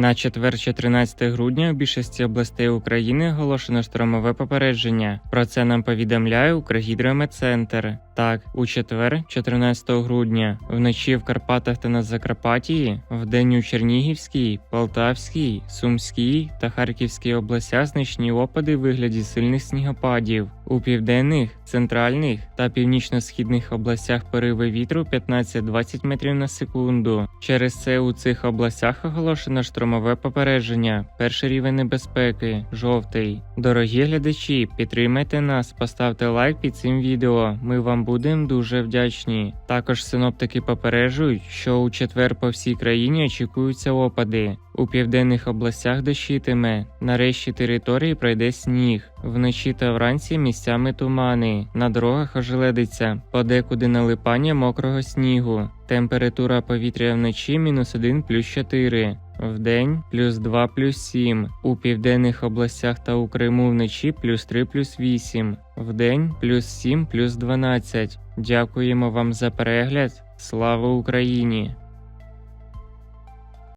На четвер, 14 грудня, у більшості областей України оголошено штормове попередження. Про це нам повідомляє Укргідрометцентр. Так, у четвер, 14 грудня, вночі в Карпатах та на Закарпатії, вдень у Чернігівській, Полтавській, Сумській та Харківській областях значні опади в вигляді сильних снігопадів. У південних, центральних та північно-східних областях пориви вітру 15-20 метрів на секунду. Через це у цих областях оголошено штормове попередження. Перший рівень небезпеки жовтий. Дорогі глядачі, підтримайте нас, поставте лайк під цим відео. Ми вам будемо дуже вдячні. Також синоптики попереджують, що у четвер по всій країні очікуються опади. У південних областях дощитиме. На решті території пройде сніг. Вночі та вранці місцями тумани. На дорогах ожеледиться, подекуди налипання мокрого снігу. Температура повітря вночі мінус 1 плюс 4. Вдень плюс 2 плюс 7. У південних областях та у Криму вночі плюс 3 плюс 8. Вдень плюс 7 плюс 12. Дякуємо вам за перегляд. Слава Україні!